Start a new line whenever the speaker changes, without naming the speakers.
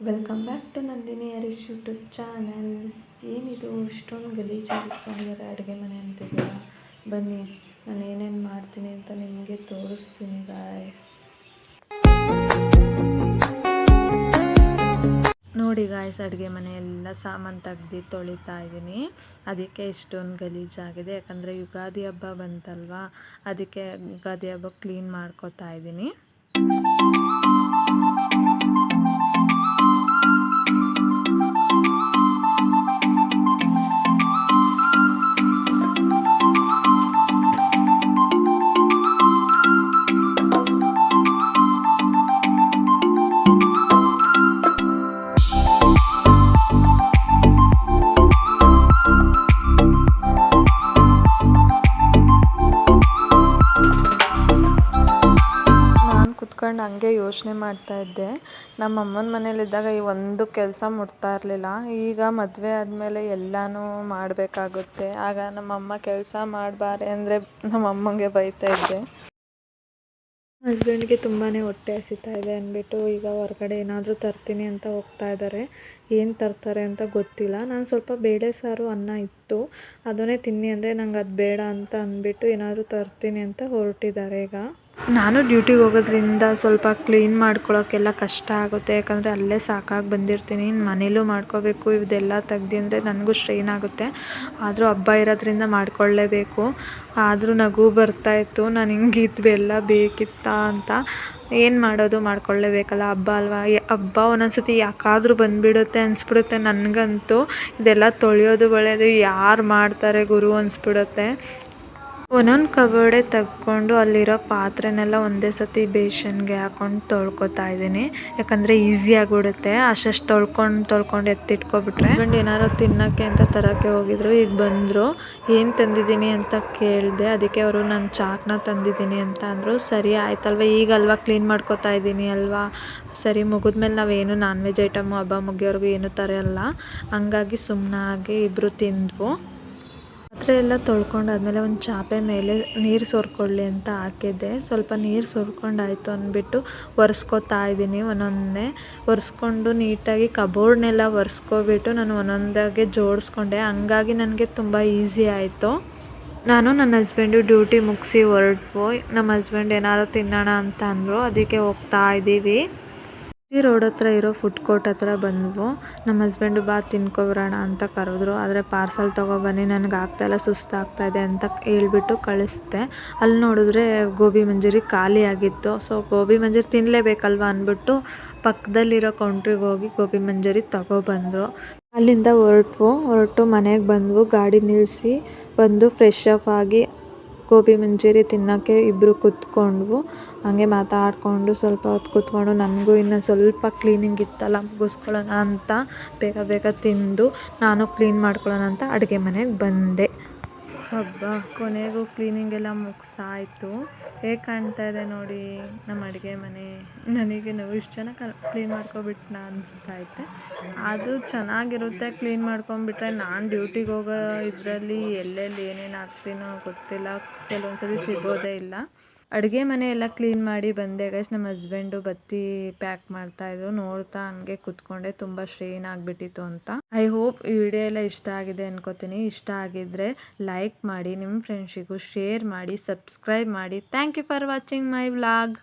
Welcome back to Nandini Harish YouTube channel ಏನಿದು? ಇಷ್ಟೊಂದು ಗಲೀಜಾಗಿ ಇಟ್ಕೊಂಡಿದ್ದಾರೆ ಅಡುಗೆ ಮನೆ ಅಂತಿದ್ದೀರ? ಬನ್ನಿ, ನಾನು ಏನೇನು ಮಾಡ್ತೀನಿ ಅಂತ ನಿಮಗೆ ತೋರಿಸ್ತೀನಿ ಗಾಯ್ಸ್ ನೋಡಿ ಗಾಯ್ಸ್ ಅಡುಗೆ ಮನೆ ಎಲ್ಲ ಸಾಮಾನು ತೆಗ್ದು ತೊಳಿತಾ ಇದ್ದೀನಿ. ಅದಕ್ಕೆ ಇಷ್ಟೊಂದು ಗಲೀಜಾಗಿದೆ. ಯಾಕಂದರೆ ಯುಗಾದಿ ಹಬ್ಬ ಬಂತಲ್ವಾ? ಅದಕ್ಕೆ ಯುಗಾದಿ ಹಬ್ಬ ಕ್ಲೀನ್ ಮಾಡ್ಕೋತಾ ಇದ್ದೀನಿ. ಕುತ್ಕೊಂಡು ಹಂಗೆ ಯೋಚನೆ ಮಾಡ್ತಾ ಇದ್ದೆ. ನಮ್ಮ ಅಮ್ಮನ ಮನೇಲಿದ್ದಾಗ ಈ ಒಂದು ಕೆಲಸ ಮುಟ್ತಾ ಇರಲಿಲ್ಲ. ಈಗ ಮದುವೆ ಆದಮೇಲೆ ಎಲ್ಲನೂ ಮಾಡಬೇಕಾಗುತ್ತೆ. ಆಗ ನಮ್ಮಮ್ಮ ಕೆಲಸ ಮಾಡಬಾರೆ ಅಂದರೆ ನಮ್ಮಮ್ಮಂಗೆ ಬೈತಾ ಇದ್ದೆ. ಹಸ್ಬೆಂಡ್ಗೆ ತುಂಬಾ ಹೊಟ್ಟೆ ಹಸಿತಾ ಇದೆ ಅಂದ್ಬಿಟ್ಟು ಈಗ ಹೊರಗಡೆ ಏನಾದರೂ ತರ್ತೀನಿ ಅಂತ ಹೋಗ್ತಾ ಇದ್ದಾರೆ. ಏನು ತರ್ತಾರೆ ಅಂತ ಗೊತ್ತಿಲ್ಲ. ನಾನು ಸ್ವಲ್ಪ ಬೇಳೆ ಸಾರು, ಅನ್ನ ಇತ್ತು. ಅದನ್ನೇ ತಿನ್ನಿ ಅಂದರೆ ನಂಗೆ ಅದು ಬೇಡ ಅಂತ ಅಂದ್ಬಿಟ್ಟು ಏನಾದರೂ ತರ್ತೀನಿ ಅಂತ ಹೊರಟಿದ್ದಾರೆ ಈಗ. ನಾನು ಡ್ಯೂಟಿಗೆ ಹೋಗೋದ್ರಿಂದ ಸ್ವಲ್ಪ ಕ್ಲೀನ್ ಮಾಡ್ಕೊಳ್ಳೋಕ್ಕೆಲ್ಲ ಕಷ್ಟ ಆಗುತ್ತೆ. ಯಾಕಂದರೆ ಅಲ್ಲೇ ಸಾಕಾಗಿ ಬಂದಿರ್ತೀನಿ. ಮನೇಲೂ ಮಾಡ್ಕೋಬೇಕು. ಇದೆಲ್ಲ ತೆಗ್ದು ಅಂದರೆ ನನಗೂ ಸ್ಟ್ರೈನ್ ಆಗುತ್ತೆ. ಆದರೂ ಹಬ್ಬ ಇರೋದ್ರಿಂದ ಮಾಡ್ಕೊಳ್ಳೇಬೇಕು. ಆದರೂ ನಗು ಬರ್ತಾಯಿತ್ತು ನಾನು ಹಿಂಗೆ ಎಲ್ಲ ಬೇಕಿತ್ತಾ ಅಂತ ಏನು ಮಾಡೋದು ಮಾಡ್ಕೊಳ್ಳೇಬೇಕಲ್ಲ. ಹಬ್ಬ ಅಲ್ವಾ? ಹಬ್ಬ ಒಂದೊಂದು ಸತಿ ಯಾಕಾದರೂ ಬಂದುಬಿಡುತ್ತೆ ಅನಿಸ್ಬಿಡುತ್ತೆ ನನಗಂತೂ. ಇದೆಲ್ಲ ತೊಳೆಯೋದು ಬಳಿಯೋದು ಯಾರು ಮಾಡ್ತಾರೆ ಗುರು ಅನಿಸ್ಬಿಡುತ್ತೆ. ಒಂದೊಂದು ಕಬೋರ್ಡೆ ತೆಗ್ಕೊಂಡು ಅಲ್ಲಿರೋ ಪಾತ್ರೆನೆಲ್ಲ ಒಂದೇ ಸತಿ ಬೇಷನ್ಗೆ ಹಾಕೊಂಡು ತೊಳ್ಕೊತಾ ಇದ್ದೀನಿ. ಯಾಕಂದರೆ ಈಸಿ ಆಗಿಬಿಡುತ್ತೆ. ಅಷ್ಟು ತೊಳ್ಕೊಂಡು ತೊಳ್ಕೊಂಡು ಎತ್ತಿಟ್ಕೊಬಿಟ್ರೆ. ಹಸ್ಬೆಂಡ್ ಏನಾರು ತಿನ್ನೋಕ್ಕೆ ಅಂತ ತರೋಕ್ಕೆ ಹೋಗಿದ್ರು. ಈಗ ಬಂದರು. ಏನು ತಂದಿದ್ದೀನಿ ಅಂತ ಕೇಳಿದೆ. ಅದಕ್ಕೆ ಅವರು ನಾನು ಚಾಕ್ನ ತಂದಿದ್ದೀನಿ ಅಂತ ಅಂದರು. ಸರಿ ಆಯ್ತಲ್ವ? ಈಗ ಅಲ್ವಾ ಕ್ಲೀನ್ ಮಾಡ್ಕೊತಾ ಇದ್ದೀನಿ ಅಲ್ವಾ? ಸರಿ, ಮುಗಿದ್ಮೇಲೆ ನಾವೇನು ನಾನ್ ವೆಜ್ ಐಟಮು ಹಬ್ಬ ಮುಗಿಯೋರ್ಗು ಏನು ತರೋಲ್ಲ. ಹಂಗಾಗಿ ಸುಮ್ಮನಾಗಿ ಇಬ್ಬರು ತಿಂದ್ವು. ಪಾತ್ರೆ ಎಲ್ಲ ತೊಳ್ಕೊಂಡಾದ್ಮೇಲೆ ಒಂದು ಚಾಪೆ ಮೇಲೆ ನೀರು ಸೋರ್ಕೊಳ್ಳಿ ಅಂತ ಹಾಕಿದ್ದೆ. ಸ್ವಲ್ಪ ನೀರು ಸೋರ್ಕೊಂಡಾಯಿತು ಅಂದ್ಬಿಟ್ಟು ಒರೆಸ್ಕೊತಾ ಇದ್ದೀನಿ ಒಂದೊಂದೇ ಒರೆಸ್ಕೊಂಡು ನೀಟಾಗಿ ಕಬೋರ್ಡ್ನೆಲ್ಲ ಒರೆಸ್ಕೊಬಿಟ್ಟು ನಾನು ಒಂದೊಂದಾಗೆ ಜೋಡಿಸ್ಕೊಂಡೆ. ಹಂಗಾಗಿ ನನಗೆ ತುಂಬ ಈಸಿ ಆಯಿತು. ನಾನು ನನ್ನ ಹಸ್ಬೆಂಡು ಡ್ಯೂಟಿ ಮುಗಿಸಿ ಹೊರಟು ನಮ್ಮ ಹಸ್ಬೆಂಡ್ ಏನಾದ್ರು ತಿನ್ನೋಣ ಅಂತ ಅಂದರು. ಅದಕ್ಕೆ ಹೋಗ್ತಾ ಇದ್ದೀವಿ ಈ ರೋಡ್ ಹತ್ರ ಇರೋ ಫುಡ್ ಕೋರ್ಟ್ ಹತ್ರ ಬಂದ್ವು. ನಮ್ಮ ಹಸ್ಬೆಂಡು ಬಾ ತಿನ್ಕೊಬರೋಣ ಅಂತ ಕರೆದ್ರು. ಆದರೆ ಪಾರ್ಸಲ್ ತೊಗೊಬನ್ನಿ, ನನಗೆ ಆಗ್ತಾ ಇಲ್ಲ ಆಗ್ತಾಯಿಲ್ಲ ಇದೆ ಅಂತ ಹೇಳ್ಬಿಟ್ಟು ಕಳಿಸ್ದೆ. ಅಲ್ಲಿ ನೋಡಿದ್ರೆ ಗೋಬಿ ಮಂಚೂರಿ ಖಾಲಿ ಆಗಿತ್ತು. ಸೊ ಗೋಬಿ ಮಂಚೂರಿ ತಿನ್ನಲೇಬೇಕಲ್ವ ಅಂದ್ಬಿಟ್ಟು ಪಕ್ಕದಲ್ಲಿರೋ ಕೌಂಟ್ರಿಗೆ ಹೋಗಿ ಗೋಬಿ ಮಂಜೂರಿ ತೊಗೊಬಂದರು. ಅಲ್ಲಿಂದ ಹೊರಟ್ವು. ಹೊರಟು ಮನೆಗೆ ಬಂದ್ವು. ಗಾಡಿ ನಿಲ್ಲಿಸಿ ಬಂದು ಫ್ರೆಶ್ ಅಪ್ ಆಗಿ ಗೋಬಿ ಮಂಚೂರಿ ತಿನ್ನೋಕ್ಕೆ ಇಬ್ಬರು ಕೂತ್ಕೊಂಡ್ವು. ಹಾಗೆ ಮಾತಾಡಿಕೊಂಡು ಸ್ವಲ್ಪ ಹೊತ್ತು ಕೂತ್ಕೊಂಡು ನನಗೂ ಇನ್ನೂ ಸ್ವಲ್ಪ ಕ್ಲೀನಿಂಗ್ ಇತ್ತಲ್ಲ, ಮುಗಿಸ್ಕೊಳ್ಳೋಣ ಅಂತ ಬೇಗ ಬೇಗ ತಿಂದು ನಾನು ಕ್ಲೀನ್ ಮಾಡ್ಕೊಳ್ಳೋಣ ಅಂತ ಅಡುಗೆ ಮನೆಗೆ ಬಂದೆ. ಹಬ್ಬ, ಕೊನೆಗೂ ಕ್ಲೀನಿಂಗ್ ಎಲ್ಲ ಮುಗಿಸಾಯ್ತು. ಹೇಗೆ ಕಾಣ್ತಾ ಇದೆ ನೋಡಿ ನಮ್ಮ ಅಡುಗೆ ಮನೆ. ನನಗೆ ನಾವು, ಇಷ್ಟು ಜನ ಕ್ಲೀನ್ ಮಾಡ್ಕೊಬಿಟ್ನ ಅನಿಸ್ತೈತೆ ಅದು ಚೆನ್ನಾಗಿರುತ್ತೆ ಕ್ಲೀನ್ ಮಾಡ್ಕೊಂಬಿಟ್ರೆ. ನಾನು ಡ್ಯೂಟಿಗೆ ಹೋಗೋ ಇದರಲ್ಲಿ ಎಲ್ಲೆಲ್ಲಿ ಏನೇನು ಆಗ್ತೀನೋ ಗೊತ್ತಿಲ್ಲ. ಕೆಲವೊಂದು ಸತಿ ಸಿಗೋದೇ ಇಲ್ಲ. ಅಡುಗೆ ಮನೆ ಎಲ್ಲ ಕ್ಲೀನ್ ಮಾಡಿ ಬಂದೆ. ಗೈಸ್ ನಮ್ಮ ಹಸ್ಬೆಂಡು ಬತ್ತಿ ಪ್ಯಾಕ್ ಮಾಡ್ತಾಯಿದ್ರು ನೋಡ್ತಾ ಹಂಗೆ ಕುತ್ಕೊಂಡೆ. ತುಂಬ ಸ್ಟ್ರೈನ್ ಆಗಿಬಿಟ್ಟಿತ್ತು ಅಂತ. ಐ ಹೋಪ್ ಈ ವಿಡಿಯೋ ಎಲ್ಲ ಇಷ್ಟ ಆಗಿದೆ ಅನ್ಕೋತೀನಿ. ಇಷ್ಟ ಆಗಿದ್ರೆ ಲೈಕ್ ಮಾಡಿ ನಿಮ್ಮ ಫ್ರೆಂಡ್ಸಿಗೂ ಶೇರ್ ಮಾಡಿ ಸಬ್ಸ್ಕ್ರೈಬ್ ಮಾಡಿ. Thank you for watching my vlog